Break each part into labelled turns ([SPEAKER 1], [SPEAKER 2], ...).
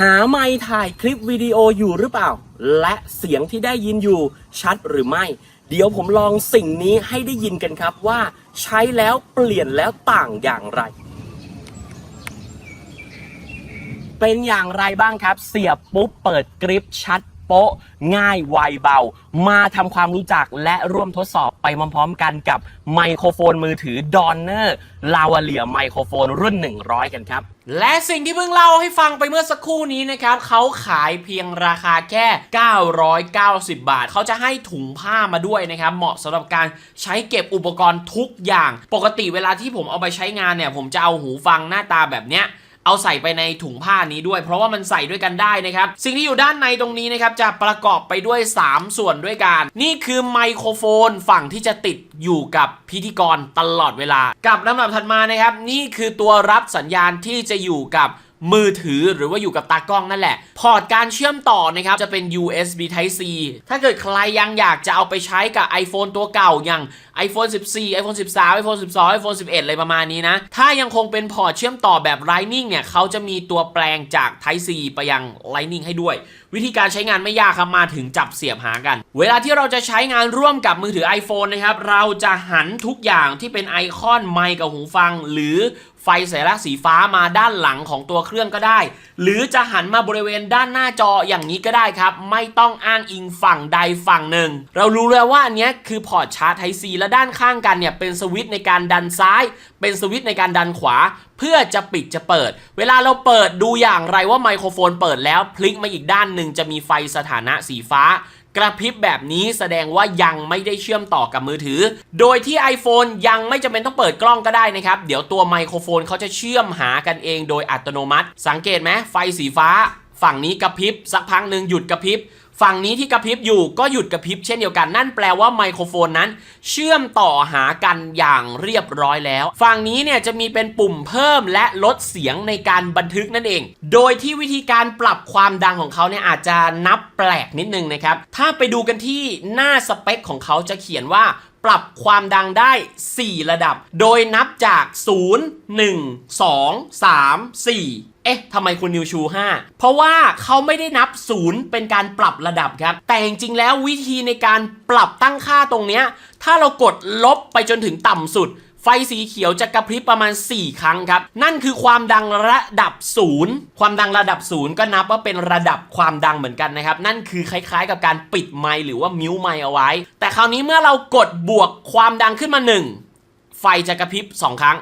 [SPEAKER 1] หาไมค์ถ่ายคลิปวิดีโออยู่หรือเปล่า และเสียงที่ได้ยินอยู่ชัดหรือไม่ เดี๋ยวผมลองสิ่งนี้ให้ได้ยินกันครับว่า ใช้แล้วเปลี่ยนแล้วต่างอย่างไร เป็นอย่างไรบ้างครับ เสียบปุ๊บเปิดกริปชัด โป๊ะง่ายไวเบา มาทำความรู้จักและร่วมทดสอบไปพร้อมๆกันกับไมโครโฟนมือถือ d o n n e r l a v a l i e r ไมโครโฟนรุ่น 100 กันครับ
[SPEAKER 2] และสิ่งที่เพิ่งเล่าให้ฟังไปเมื่อสักครู่นี้นะครับเขาขายเพียงราคาแค่ 990 บาท เขาจะให้ถุงผ้ามาด้วยนะครับ เหมาะสำหรับการใช้เก็บอุปกรณ์ทุกอย่าง ปกติเวลาที่ผมเอาไปใช้งานเนี่ย ผมจะเอาหูฟังหน้าตาแบบเนี้ย เอาใส่ไปในถุงผ้านี้ด้วย เพราะว่ามันใส่ด้วยกันได้นะครับสิ่งที่อยู่ด้านในตรงนี้นะครับจะประกอบไปด้วย 3 ส่วนด้วยกัน นี่คือไมโครโฟนฝั่งที่จะติดอยู่กับพิธีกรตลอดเวลา กับลำดับถัดมานะครับ นี่คือตัวรับสัญญาณที่จะอยู่กับมือถือหรือว่าอยู่กับตากล้องนั่นแหละ พอร์ตการเชื่อมต่อนะครับ จะเป็น USB Type C ถ้าเกิดใครยังอยากจะเอาไปใช้กับ iPhone ตัวเก่าอย่าง iPhone 14 iPhone 13 iPhone 12 iPhone 11 อะไรประมาณนี้นะ ถ้ายังคงเป็นพอร์ตเชื่อมต่อแบบ Lightning เนี่ยเขาจะมีตัวแปลงจาก Type C ไปยัง Lightning ให้ด้วย วิธีการใช้งานไม่ยากครับมาถึงจับเสียบหากัน เวลาที่เราจะใช้งานร่วมกับมือถือ iPhone นะครับ เราจะหันทุกอย่างที่เป็นไอคอนไมค์กับหูฟัง หรือไฟสัญลักษณ์สีฟ้ามาด้านหลังของตัวเครื่องก็ได้ หรือจะหันมาบริเวณด้านหน้าจออย่างนี้ก็ได้ครับ ไม่ต้องอ้างอิงฝั่งใดฝั่งหนึ่ง เรารู้แล้วว่าอันเนี้ยคือพอร์ตชาร์จ Type C และด้านข้างกันเนี่ยเป็นสวิตช์ในการดันซ้าย เป็นสวิตช์ในการดันขวา เพื่อจะปิดจะเปิด เวลาเราเปิดดูอย่างไรว่าไมโครโฟนเปิดแล้วพลิกมาอีกด้านหนึ่งจะมีไฟสถานะสีฟ้ากระพริบแบบนี้แสดงว่ายังไม่ได้เชื่อมต่อกับมือถือ โดยที่ iPhone ยังไม่จำเป็นต้องเปิดกล้องก็ได้นะครับ เดี๋ยวตัวไมโครโฟนเขาจะเชื่อมหากันเองโดยอัตโนมัติ สังเกตไหมไฟสีฟ้า ฝั่งนี้กระพริบสักพักหนึ่งหยุดกระพริบ ฝั่งนี้ที่กระพริบอยู่ก็หยุดกระพริบเช่นเดียวกันนั่นแปลว่าไมโครโฟนนั้น เชื่อมต่อหากันอย่างเรียบร้อยแล้ว ฝั่งนี้เนี่ยจะมีเป็นปุ่มเพิ่มและลดเสียงในการบันทึกนั่นเอง โดยที่วิธีการปรับความดังของเขาเนี่ยอาจจะนับแปลกนิดนึงนะครับ ถ้าไปดูกันที่หน้าสเปคของเขาจะเขียนว่าปรับความดังได้ 4 ระดับ โดยนับจาก 0 1 2 3 4 เอ๊ะทำไมคุณนิวชู5 เพราะว่าเขาไม่ได้นับ 0 เป็นการปรับระดับครับ แต่จริงๆแล้ววิธีในการปรับตั้งค่าตรงเนี้ย ถ้าเรากดลบไปจนถึงต่ำสุด ไฟสีเขียวจะกระพริบประมาณ 4 ครั้งครับ นั่นคือความดังระดับ 0 ความดังระดับ 0 ก็นับว่าเป็นระดับความดังเหมือนกันนะครับ นั่นคือคล้ายๆ กับการปิดไมค์หรือว่ามิวไมค์เอาไว้ แต่คราวนี้เมื่อเรากดบวกความดังขึ้นมา 1 ไฟจะกระพริบ 2 ครั้ง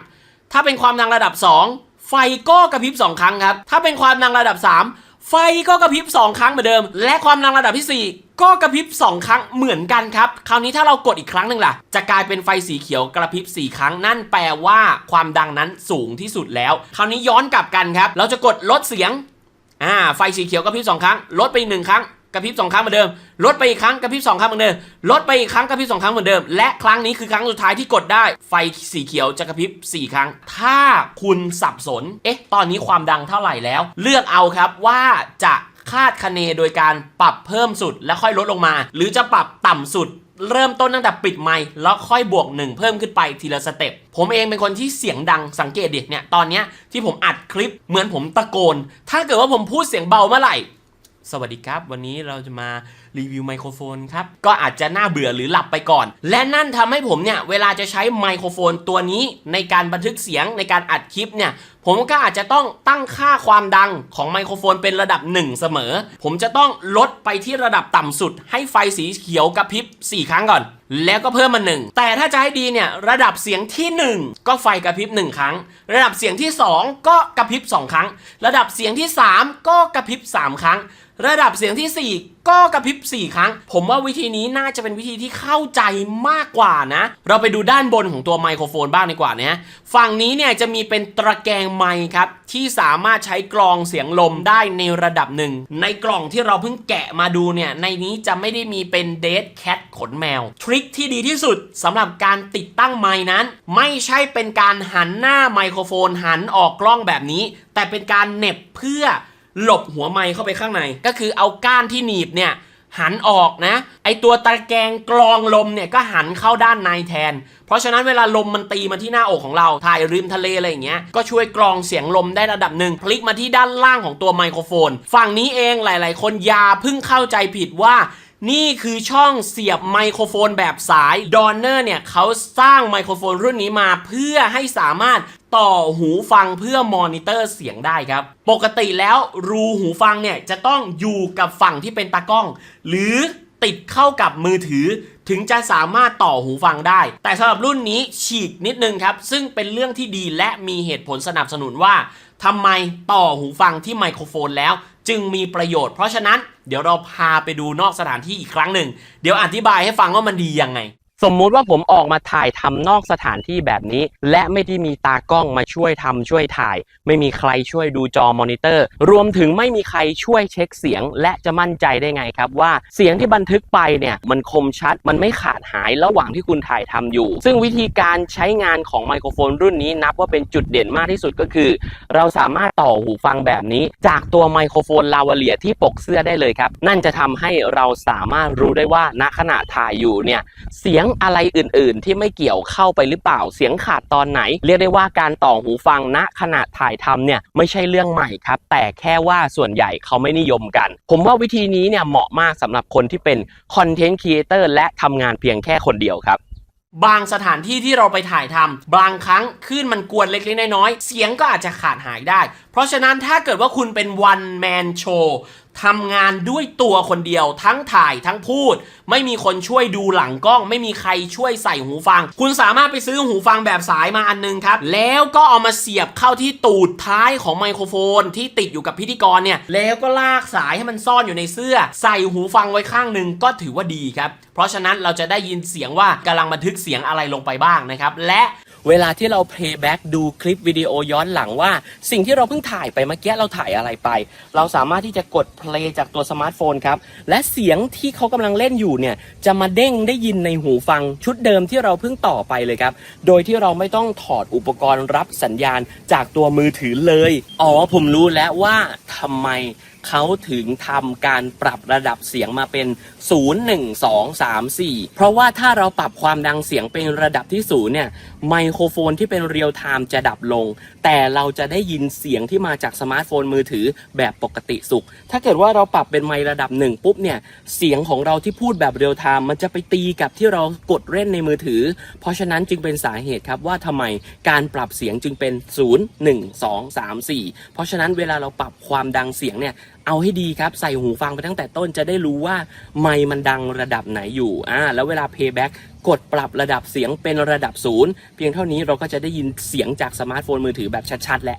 [SPEAKER 2] ถ้าเป็นความดังระดับ 2 ฟก็กระพริบ2 ครั้งครับ ถ้าเป็นความดังระดับ 3 ไฟก็กระพริบ 2 ครั้งเหมือนเดิม และความดังระดับทีสี่ 4 ก็กระพริบ 2 ครั้งเหมือนกันครับ คราวนี้ถ้าเรากดอีกครั้งหนึ่งล่ะ จะกลายเป็นไฟสีเขียวกระพริบ 4 ครั้ง นั่นแปลว่าความดังนั้นสูงที่สุดแล้ว คราวนี้ย้อนกลับกันครับ เราจะกดลดเสียง อ่า ไฟสีเขียวกระพริบสองครั้ง ลดไปอีกหนึ่งครั้ง กระพริบสองครั้งเหมือนเดิม ลดไปอีกครั้งกระพริบสองครั้งเหมือนเดิม ลดไปอีกครั้งกระพริบสองครั้งเหมือนเดิม และครั้งนี้คือครั้งสุดท้ายที่กดได้ ไฟสีเขียวจะกระพริบสี่ครั้ง ถ้าคุณสับสน เอ๊ะ ตอนนี้ความดังเท่าไหร่แล้ว เลือกเอาครับว่าจะคาดคะเนโดยการปรับเพิ่มสุดแล้วค่อยลดลงมา หรือจะปรับต่ำสุดเริ่มต้นตั้งแต่ปิดไมค์แล้วค่อยบวกหนึ่งเพิ่มขึ้นไปทีละสเต็ปผมเองเป็นคนที่เสียงดังสังเกตดิเนี่ยตอนเนี้ยที่ผมอัดคลิปเหมือนผมตะโกน ถ้าเกิดว่าผมพูดเสียงเบาเมื่อไหร่ สวัสดีครับ วันนี้เราจะมารีวิวไมโครโฟนครับ ก็อาจจะน่าเบื่อหรือหลับไปก่อน และนั่นทำให้ผมเนี่ย เวลาจะใช้ไมโครโฟนตัวนี้ในการบันทึกเสียงในการอัดคลิปเนี่ย ผมก็อาจจะต้องตั้งค่าความดังของไมโครโฟนเป็นระดับ 1 เสมอ ผมจะต้องลดไปที่ระดับต่ำสุด ให้ไฟสีเขียวกระพริบ 4 ครั้งก่อน แล้วก็เพิ่มมาหนึ่งแต่ถ้าจะให้ดีเนี่ยระดับเสียงที่ 1 ก็ไฟกระพริบ 1 ครั้ง ระดับเสียงที่ 2 ก็กระพริบ 2 ครั้ง ระดับเสียงที่ 3 ก็กระพริบ 3 ครั้งระดับเสียงทีสี่ 4 ก็กระพริบ 4 ครั้ง ผมว่าวิธีนี้น่าจะเป็นวิธีที่เข้าใจมากกว่านะ เราไปดูด้านบนของตัวไมโครโฟนบ้างดีกว่านะฝั่งนี้เนี่ยจะมีเป็นตะแกรงไมค์ครับ ที่สามารถใช้กรองเสียงลมได้ในระดับหนึ่ง ในกล่องที่เราเพิ่งแกะมาดูเนี่ย ในนี้จะไม่ได้มีเป็นเดทแคทขนแมว ทริคที่ดีที่สุดสำหรับการติดตั้งไมค์นั้น ไม่ใช่เป็นการหันหน้าไมโครโฟนหันออกกล้องแบบนี้ แต่เป็นการเน็บเพื่อ หลบหัวไมค์เข้าไปข้างใน ก็คือเอาก้านที่หนีบเนี่ยหันออกนะ ไอตัวตะแกรงกรองลมเนี่ยก็หันเข้าด้านในแทน เพราะฉะนั้นเวลาลมมันตีมาที่หน้าอกของเรา ถ่ายริมทะเลอะไรอย่างเงี้ย ก็ช่วยกรองเสียงลมได้ระดับหนึ่ง พลิกมาที่ด้านล่างของตัวไมโครโฟน ฝั่งนี้เองหลาย ๆ คนยาเพิ่งเข้าใจผิดว่า นี่คือช่องเสียบไมโครโฟนแบบสายดอนเนอร์เนี่ยเขาสร้างไมโครโฟนรุ่นนี้มาเพื่อให้สามารถต่อหูฟังเพื่อมอนิเตอร์เสียงได้ครับ ปกติแล้วรูหูฟังเนี่ยจะต้องอยู่กับฝั่งที่เป็นตากล้อง หรือติดเข้ากับมือถือ ถึงจะสามารถต่อหูฟังได้ แต่สำหรับรุ่นนี้ฉีกนิดนึงครับ ซึ่งเป็นเรื่องที่ดีและมีเหตุผลสนับสนุนว่าทำไมต่อหูฟังที่ไมโครโฟนแล้ว จึงมีประโยชน์เพราะฉะนั้น เดี๋ยวเราพาไปดูนอกสถานที่อีกครั้งหนึ่ง เดี๋ยวอธิบายให้ฟังว่ามันดียังไง
[SPEAKER 1] สมมุติว่าผมออกมาถ่ายทำนอกสถานที่แบบนี้ และไม่ได้มีตากล้องมาช่วยทำช่วยถ่าย ไม่มีใครช่วยดูจอมอนิเตอร์ รวมถึงไม่มีใครช่วยเช็คเสียง และจะมั่นใจได้ไงครับว่าเสียงที่บันทึกไปเนี่ยมันคมชัด มันไม่ขาดหายระหว่างที่คุณถ่ายทำอยู่ ซึ่งวิธีการใช้งานของไมโครโฟนรุ่นนี้นับว่าเป็นจุดเด่นมากที่สุดก็คือ เราสามารถต่อหูฟังแบบนี้ จากตัวไมโครโฟนลาวาเลียที่ปกเสื้อได้เลยครับ นั่นจะทำให้เราสามารถรู้ได้ว่าณขณะถ่ายอยู่เนี่ยเสียงอะไรอื่น ๆ ที่ไม่เกี่ยวเข้าไปหรือเปล่าเสียงขาดตอนไหน เรียกได้ว่าการต่อหูฟังณขณะถ่ายทำเนี่ยไม่ใช่เรื่องใหม่ครับ แต่แค่ว่าส่วนใหญ่เขาไม่นิยมกัน ผมว่าวิธีนี้เนี่ยเหมาะมากสำหรับคนที่เป็นคอนเทนต์ครีเอเตอร์และทำงานเพียงแค่คนเดียวครับ
[SPEAKER 2] บางสถานที่ที่เราไปถ่ายทำบางครั้งคลื่นมันกวนเล็กๆน้อยๆเสียงก็อาจจะขาดหายได้ เพราะฉะนั้นถ้าเกิดว่าคุณเป็นวันแมนโชว ทำงานด้วยตัวคนเดียวทั้งถ่ายทั้งพูด ไม่มีคนช่วยดูหลังกล้อง ไม่มีใครช่วยใส่หูฟัง คุณสามารถไปซื้อหูฟังแบบสายมาอันนึงครับ แล้วก็เอามาเสียบเข้าที่ตูดท้ายของไมโครโฟน ที่ติดอยู่กับพิธีกรเนี่ยแล้วก็ลากสายให้มันซ่อนอยู่ในเสื้อ ใส่หูฟังไว้ข้างหนึ่งก็ถือว่าดีครับเพราะฉะนั้นเราจะได้ยินเสียงว่ากำลังบันทึกเสียงอะไรลงไปบ้างนะครับและ
[SPEAKER 1] เวลาที่เรา playback ดูคลิปวิดีโอย้อนหลังว่า สิ่งที่เราเพิ่งถ่ายไปเมื่อกี้เราถ่ายอะไรไป เราสามารถที่จะกด play จากตัวสมาร์ทโฟนครับ และเสียงที่เขากำลังเล่นอยู่เนี่ยจะมาเด้งได้ยินในหูฟังชุดเดิมที่เราเพิ่งต่อไปเลยครับ โดยที่เราไม่ต้องถอดอุปกรณ์รับสัญญาณจากตัวมือถือเลย อ๋อผมรู้แล้วว่าทำไม เขาถึงทำการปรับระดับเสียงมาเป็น 0 1 2 3 4 เพราะว่าถ้าเราปรับความดังเสียงเป็นระดับที่0เนี่ยไมโครโฟนที่เป็นเรียลไทม์จะดับลง แต่เราจะได้ยินเสียงที่มาจากสมาร์ทโฟนมือถือแบบปกติสุข ถ้าเกิดว่าเราปรับเป็นไมค์ระดับหนึ่งปุ๊บเนี่ยเสียงของเราที่พูดแบบเรียลไทม์มันจะไปตีกับที่เรากดเล่นในมือถือ เพราะฉะนั้นจึงเป็นสาเหตุครับว่าทำไมการปรับเสียงจึงเป็น 0 1 2 3 4 เพราะฉะนั้นเวลาเราปรับความดังเสียงเนี่ย เอาให้ดีครับ ใส่หูฟังไปตั้งแต่ต้นจะได้รู้ว่าไมมันดังระดับไหนอยู่อ่าแล้วเวลา playback กดปรับระดับเสียงเป็นระดับศูนย์เพียงเท่านี้เราก็จะได้ยินเสียงจากสมาร์ทโฟนมือถือแบบชัดๆและ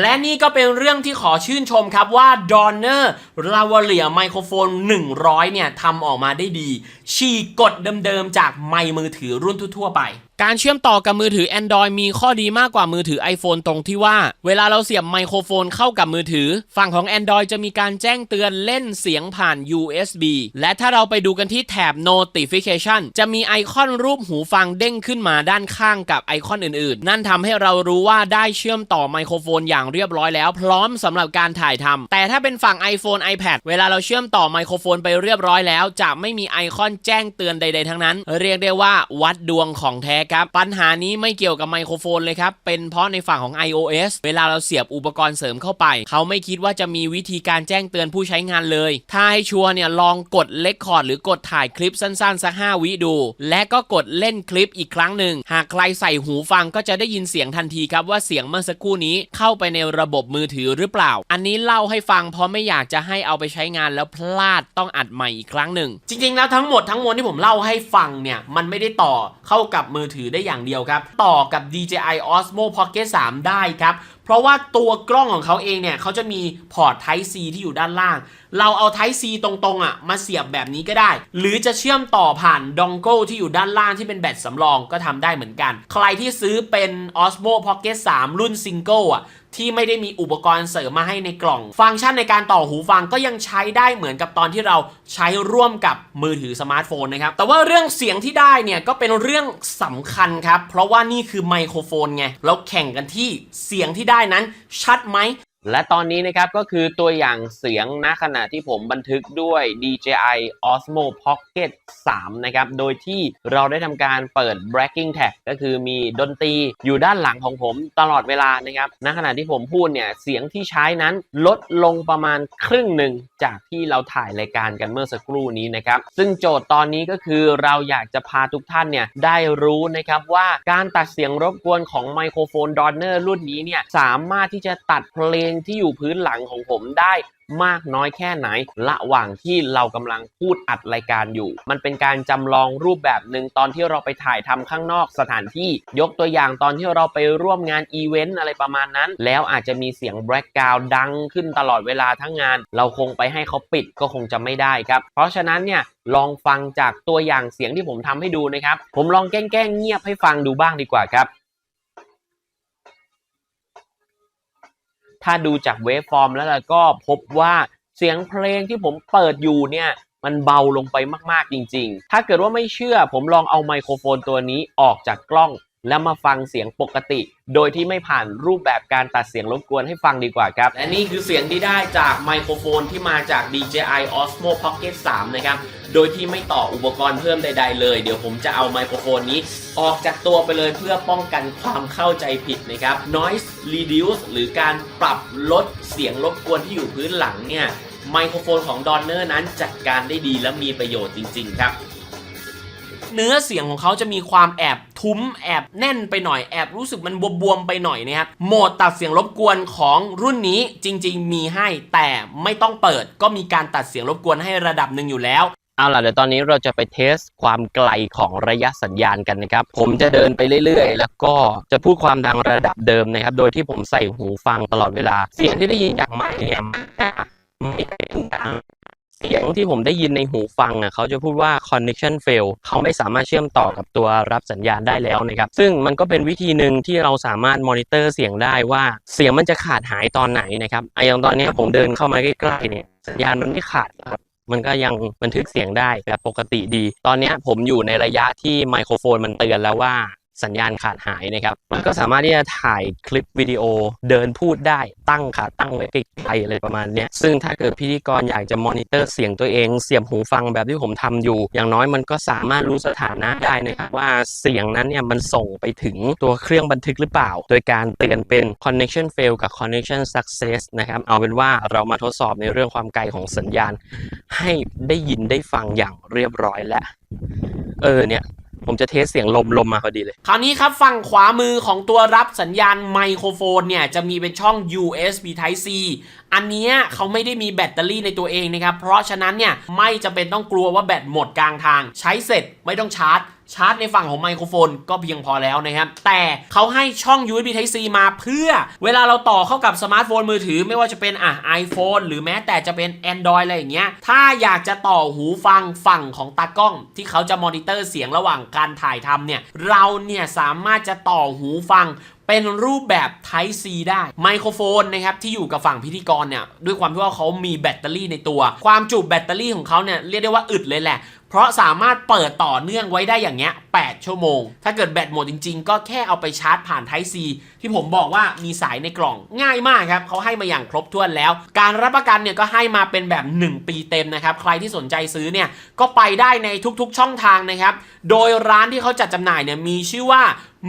[SPEAKER 2] และนี่ก็เป็นเรื่องที่ขอชื่นชมครับว่า d o n n e r l a v a l i e r ไมโครโฟน 100 เนี่ยทำออกมาได้ดี ฉีกกฎเดิมๆจากไมค์มือถือรุ่นทั่วๆไปการเชื่อมต่อกับมือถือ Android มีข้อดีมากกว่ามือถือ iPhone ตรงที่ว่า เวลาเราเสียบไมโครโฟนเข้ากับมือถือ ฝั่งของ Android จะมีการแจ้งเตือนเล่นเสียงผ่าน USB และถ้าเราไปดูกันที่แถบ Notification จะมีไอคอนรูปหูฟังเด้งขึ้นมาด้านข้างกับไอคอนอื่นๆ นั่นทำให้เรารู้ว่าได้เชื่อมต่อไมโครโฟนอย่างเรียบร้อยแล้ว พร้อมสำหรับการถ่ายทำแต่ถ้าเป็นฝั่ง iPhone iPad เวลาเราเชื่อมต่อไมโครโฟนไปเรียบร้อยแล้ว จะไม่มีไอคอนแจ้งเตือนใด ๆ ทั้งนั้น เรียกได้ว่าวัดดวงของแท้ครับ ปัญหานี้ไม่เกี่ยวกับไมโครโฟนเลยครับ เป็นเพราะในฝั่งของ iOS เวลาเราเสียบอุปกรณ์เสริมเข้าไป เขาไม่คิดว่าจะมีวิธีการแจ้งเตือนผู้ใช้งานเลย ถ้าให้ชัวร์เนี่ยลองกดเลคคอร์ดหรือกดถ่ายคลิปสั้นๆสัก5วิดู และก็กดเล่นคลิปอีกครั้งหนึ่ง หากใครใส่หูฟังก็จะได้ยินเสียงทันทีครับว่าเสียงเมื่อสักครู่นี้เข้าไปไปในระบบมือถือหรือเปล่า อันนี้เล่าให้ฟังเพราะไม่อยากจะให้เอาไปใช้งานแล้วพลาดต้องอัดใหม่อีกครั้งหนึ่ง จริงๆ แล้วทั้งหมดทั้งมวลที่ผมเล่าให้ฟังเนี่ย มันไม่ได้ต่อเข้ากับมือถือได้อย่างเดียวครับ ต่อกับ DJI Osmo Pocket 3 ได้ครับเพราะว่าตัวกล้องของเขาเองเนี่ยเขาจะมีพอร์ต Type C ที่อยู่ด้านล่าง เราเอา Type C ตรงๆอะมาเสียบแบบนี้ก็ได้ หรือจะเชื่อมต่อผ่านดองเกิลที่อยู่ด้านล่างที่เป็นแบตสำรองก็ทำได้เหมือนกัน ใครที่ซื้อเป็น Osmo Pocket 3 รุ่นซิงเกิลอะที่ไม่ได้มีอุปกรณ์เสริมมาให้ในกล่อง ฟังก์ชันในการต่อหูฟังก็ยังใช้ได้เหมือนกับตอนที่เราใช้ร่วมกับมือถือสมาร์ทโฟนนะครับ แต่ว่าเรื่องเสียงที่ได้เนี่ยก็เป็นเรื่องสำคัญครับ เพราะว่านี่คือไมโครโฟนไงแล้วแข่งกันที่เสียงที่ได้ได้นั้น ชัดไหม
[SPEAKER 3] และตอนนี้นะครับก็คือตัวอย่างเสียงณขณะที่ผมบันทึกด้วย DJI Osmo Pocket 3 นะครับ โดยที่เราได้ทำการเปิด backing tag ก็คือมีดนตรีอยู่ด้านหลังของผมตลอดเวลานะครับ ณขณะที่ผมพูดเนี่ย เสียงที่ใช้นั้นลดลงประมาณครึ่งหนึ่งจากที่เราถ่ายรายการกันเมื่อสักครู่นี้นะครับ ซึ่งโจทย์ตอนนี้ก็คือเราอยากจะพาทุกท่านเนี่ยได้รู้นะครับว่าการตัดเสียงรบกวนของไมโครโฟนดอนเนอร์รุ่นนี้เนี่ยสามารถที่จะตัดเพลงที่อยู่พื้นหลังของผมได้มากน้อยแค่ไหน ระหว่างที่เรากำลังพูดอัดรายการอยู่ มันเป็นการจำลองรูปแบบหนึ่งตอนที่เราไปถ่ายทำข้างนอกสถานที่ ยกตัวอย่างตอนที่เราไปร่วมงานอีเวนต์อะไรประมาณนั้น แล้วอาจจะมีเสียงแบล็กกราวด์ดังขึ้นตลอดเวลาทั้งงาน เราคงไปให้เขาปิดก็คงจะไม่ได้ครับ เพราะฉะนั้นเนี่ยลองฟังจากตัวอย่างเสียงที่ผมทำให้ดูนะครับ ผมลองแกล้งเงียบให้ฟังดูบ้างดีกว่าครับ ถ้าดูจากเวฟฟอร์มแล้วก็พบว่าเสียงเพลงที่ผมเปิดอยู่เนี่ยมันเบาลงไปมากๆจริง ๆ ถ้าเกิดว่าไม่เชื่อผมลองเอาไมโครโฟนตัวนี้ออกจากกล้อง แล้วมาฟังเสียงปกติ โดยที่ไม่ผ่านรูปแบบการตัดเสียงรบกวนให้ฟังดีกว่าครับ
[SPEAKER 2] และนี่คือเสียงที่ได้จากไมโครโฟนที่มาจาก DJI Osmo Pocket 3 นะครับ โดยที่ไม่ต่ออุปกรณ์เพิ่มใด ๆ เลย เดี๋ยวผมจะเอาไมโครโฟนนี้ ออกจากตัวไปเลยเพื่อป้องกันความเข้าใจผิดนะครับ noise reduce หรือการปรับลดเสียงรบกวนที่อยู่พื้นหลังเนี่ยไมโครโฟนของ Donner นั้นจัดการได้ดีและมีประโยชน์จริง ๆ ครับ เนื้อเสียงของเขาจะมีความแอบทุ้มแอบแน่นไปหน่อยแอบรู้สึกมันบวมๆไปหน่อยนะครับโหมดตัดเสียงรบกวนของรุ่นนี้จริง ๆ มีให้แต่ไม่ต้องเปิด ก็มีการตัดเสียงรบกวนให้ระดับหนึ่งอยู่แล้ว
[SPEAKER 3] เอาล่ะเดี๋ยวตอนนี้เราจะไปเทสความไกลของระยะสัญญาณกันนะครับ ผมจะเดินไปเรื่อยๆ แล้วก็จะพูดความดังระดับเดิมนะครับ โดยที่ผมใส่หูฟังตลอดเวลา เสียงที่ได้ยินจากไมค์เนี่ยไม่เป็นดัง เสียงที่ผมได้ยินในหูฟังอะเขาจะพูดว่า connection fail เขาไม่สามารถเชื่อมต่อกับตัวรับสัญญาณได้แล้วนะครับ ซึ่งมันก็เป็นวิธีหนึ่งที่เราสามารถมอนิเตอร์เสียงได้ว่าเสียงมันจะขาดหายตอนไหนนะครับไอะอย่างตอนนี้ผมเดินเข้ามาใกล้ๆเนี่ยสัญญาณมันไม่ขาดครับมันก็ยังบันทึกเสียงได้แบบปกติดี ตอนนี้ผมอยู่ในระยะที่ไมโครโฟนมันเตือนแล้วว่า สัญญาณขาดหายนะครับ มันก็สามารถที่จะถ่ายคลิปวิดีโอเดินพูดได้ตั้งขาตั้งไว้ไกลๆอะไรประมาณนี้ซึ่งถ้าเกิดพิธีกรอยากจะมอนิเตอร์เสียงตัวเอง เสียบหูฟังแบบที่ผมทำอยู่ อย่างน้อยมันก็สามารถรู้สถานะได้นะครับว่าเสียงนั้นเนี่ยมันส่งไปถึงตัวเครื่องบันทึกหรือเปล่า โดยการเตือนเป็น connection fail กับ connection success นะครับ เอาเป็นว่าเรามาทดสอบในเรื่องความไกลของสัญญาณ ให้ได้ยินได้ฟังอย่างเรียบร้อยแล้วเออเนี่ย ผมจะเทสเสียงลมลมมาพอดีเลย
[SPEAKER 2] คราวนี้ครับฝั่งขวามือของตัวรับสัญญาณไมโครโฟนเนี่ย จะมีเป็นช่อง USB Type C อันนี้เขาไม่ได้มีแบตเตอรี่ในตัวเองนะครับเพราะฉะนั้นเนี่ยไม่จำเป็นต้องกลัวว่าแบตหมดกลางทาง ใช้เสร็จไม่ต้องชาร์จชาร์จในฝั่งของไมโครโฟนก็เพียงพอแล้วนะครับ แต่เขาให้ช่อง USB Type C มาเพื่อ เวลาเราต่อเข้ากับสมาร์ทโฟนมือถือ ไม่ว่าจะเป็นอะ iPhone หรือแม้แต่จะเป็น Android อะไรอย่างเงี้ย ถ้าอยากจะต่อหูฟังฝั่งของตากล้อง ที่เขาจะมอนิเตอร์เสียงระหว่างการถ่ายทำเนี่ย เราเนี่ยสามารถจะต่อหูฟัง เป็นรูปแบบ Type C ได้ ไมโครโฟนนะครับที่อยู่กับฝั่งพิธีกรเนี่ยด้วยความที่ว่าเขามีแบตเตอรี่ในตัว ความจุแบตเตอรี่ของเขาเนี่ยเรียกได้ว่าอึดเลยแหละ เพราะสามารถเปิดต่อเนื่องไว้ได้อย่างเงี้ย 8 ชั่วโมง ถ้าเกิดแบตหมดจริง ๆ ก็แค่เอาไปชาร์จผ่าน Type C ที่ผมบอกว่ามีสายในกล่องง่ายมากครับเขาให้มาอย่างครบถ้วนแล้ว การรับประกันเนี่ยก็ให้มาเป็นแบบ 1 ปีเต็มนะครับ ใครที่สนใจซื้อเนี่ยก็ไปได้ในทุกๆช่องทางนะครับ โดยร้านที่เขาจัดจำหน่ายเนี่ยมีชื่อว่า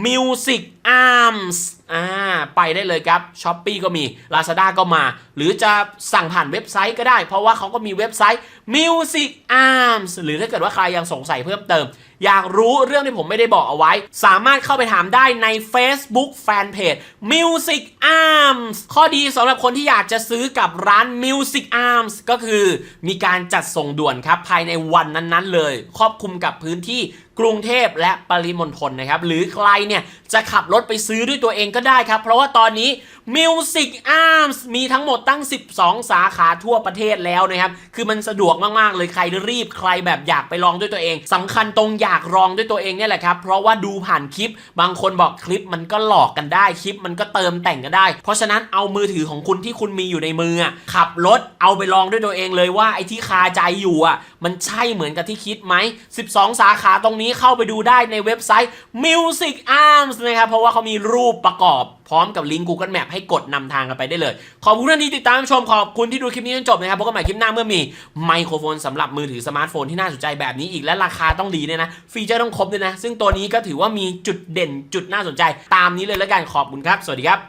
[SPEAKER 2] Music Arms อ่าไปได้เลยครับ s h อ p e e ก็มี Lazada ก็มา หรือจะสั่งผ่านเว็บไซต์ก็ได้ เพราะว่าเขาก็มีเว็บไซต์ Music Arms หรือถ้าเกิดว่าใครยังสงสัยเพิ่มเติม อยากรู้เรื่องที่ผมไม่ได้บอกเอาไว้ สามารถเข้าไปถามได้ใน Facebook Fanpage Music Arms ข้อดีสำหรับคนที่อยากจะซื้อกับร้าน Music Arms ก็คือมีการจัดส่งด่วนครับภายในวันนั้นๆเลย ครอบคลุมกับพื้นที่ กรุงเทพและปริมณฑลนะครับ หรือใครเนี่ยจะขับรถไปซื้อด้วยตัวเองก็ได้ครับ เพราะว่าตอนนี้ Music Arms มีทั้งหมดตั้ง 12 สาขาทั่วประเทศแล้วนะครับ คือมันสะดวกมาก ๆ เลยใครรีบใครแบบอยากไปลองด้วยตัวเองสำคัญตรงอยากลองด้วยตัวเองเนี่ยแหละครับ เพราะว่าดูผ่านคลิป บางคนบอกคลิปมันก็หลอกกันได้คลิปมันก็เติมแต่งกันได้ เพราะฉะนั้นเอามือถือของคุณที่คุณมีอยู่ในมือขับรถเอาไปลองด้วยตัวเองเลยว่าไอ้ที่คาใจอยู่อะมันใช่เหมือนกับที่คิดไหม 12 สาขาตรงนี้นี้เข้าไปดูได้ในเว็บไซต์ Music Arms นะครับ เพราะว่าเขามีรูปประกอบพร้อมกับลิงก์ Google Map ให้กดนำทางกันไปได้เลย ขอบคุณท่านที่ติดตามชม ขอบคุณที่ดูคลิปนี้จนจบนะครับพบกันใหม่คลิปหน้าเมื่อมีไมโครโฟนสำหรับมือถือสมาร์ทโฟนที่น่าสนใจแบบนี้อีกและราคาต้องดีเนี่ยนะ ฟีเจอร์ต้องครบด้วยนะ ซึ่งตัวนี้ก็ถือว่ามีจุดเด่นจุดน่าสนใจ ตามนี้เลยแล้วกันขอบคุณครับ สวัสดีครับ